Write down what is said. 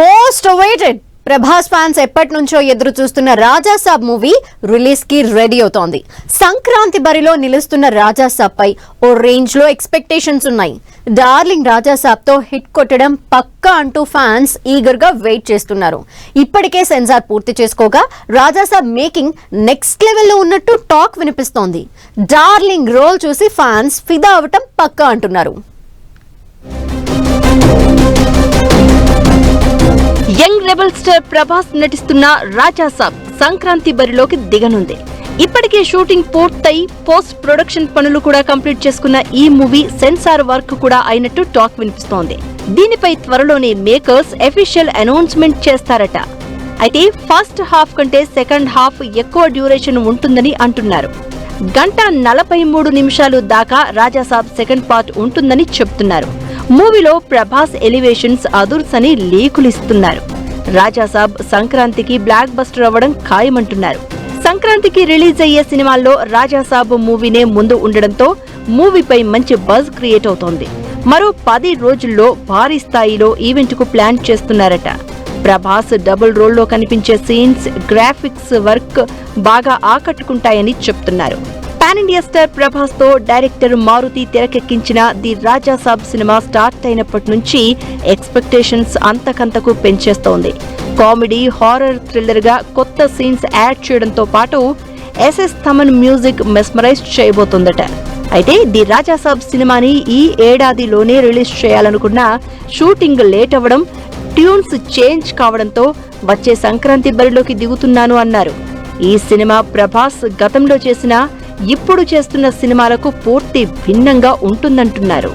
Most awaited Prabhas fans ఎప్పటి నుంచో ఎదురు చూస్తున్న రాజాసాబ్ మూవీ రిలీజ్కి రెడీ అవుతోంది. సంక్రాంతి బరిలో నిలుస్తున్న రాజాసాబ్ పై ఓ రేంజ్లో ఎక్స్పెక్టేషన్స్ ఉన్నాయి. డార్లింగ్ రాజాసాబ్తో హిట్ కొట్టడం పక్కా అంటూ ఫ్యాన్స్ ఈగర్గా వెయిట్ చేస్తున్నారు. ఇప్పటికే సెన్సార్ పూర్తి చేసుకోగా రాజాసాబ్ మేకింగ్ నెక్స్ట్ లెవెల్లో ఉన్నట్టు టాక్ వినిపిస్తోంది. డార్లింగ్ రోల్ చూసి ఫ్యాన్స్ ఫిదా అవటం పక్కా అంటున్నారు. రెబల్ స్టార్ ప్రభాస్ నటిస్తున్న రాజాసాబ్ సంక్రాంతి బరిలోకి దిగనుంది. ఇప్పటికే షూటింగ్ పూర్తయి పోస్ట్ ప్రొడక్షన్ పనులు కూడా కంప్లీట్ చేసుకున్న ఈ మూవీ సెన్సార్ వర్క్ కూడా అయినట్టు టాక్ వినిపిస్తోంది. దీనిపై త్వరలోనే మేకర్స్ అఫీషియల్ అనౌన్స్మెంట్ చేస్తారట. అయితే ఫస్ట్ హాఫ్ కంటే సెకండ్ హాఫ్ ఎక్కువ డ్యూరేషన్ ఉంటుందని అంటున్నారు. గంట నలభై మూడు నిమిషాలు దాకా రాజాసాబ్ సెకండ్ పార్ట్ ఉంటుందని చెప్తున్నారు. మూవీలో ప్రభాస్ ఎలివేషన్స్ అదుర్స్ అని లీకులిస్తున్నారు. రాజాసాబ్ సంక్రాంతికి బ్లాక్ బస్టర్ అవ్వడం ఖాయమంటున్నారు. సంక్రాంతికి రిలీజ్ అయ్యే సినిమాల్లో రాజాసాబ్ మూవీనే ముందు ఉండడంతో మూవీపై మంచి బజ్ క్రియేట్ అవుతోంది. మరో పది రోజుల్లో భారీ స్థాయిలో ఈవెంట్కు ప్లాన్ చేస్తున్నారట. ప్రభాస్ డబుల్ రోల్లో కనిపించే సీన్స్ గ్రాఫిక్స్ వర్క్ బాగా ఆకట్టుకుంటాయని చెప్తున్నారు. ఇండియా స్టార్ ప్రభాస్తో డైరెక్టర్ మారుతి తెరకెక్కించిన the Raja Saab cinema start అయినప్పటి నుంచి ఎక్స్పెక్టేషన్స్ అంతకంతకు పెంచేస్తోంది. కామెడీ హారర్ థ్రిల్లర్గా కొత్త సీన్స్ యాడ్ చేయడంతో పాటు S S Thaman music mesmerize చేయబోతోందట. అయితే ది రాజా సాబ్ సినిమాని ఈ ఏడాదిలోనే రిలీజ్ చేయాలనుకున్న షూటింగ్ లేట్ అవ్వడం ట్యూన్స్ చేంజ్ కావడంతో వచ్చే సంక్రాంతి బరిలోకి దిగుతున్నాను అన్నారు. ఈ సినిమా ప్రభాస్ గతంలో చేసిన ఇప్పుడు చేస్తున్న సినిమాలకు పూర్తి భిన్నంగా ఉంటుందంటున్నారు.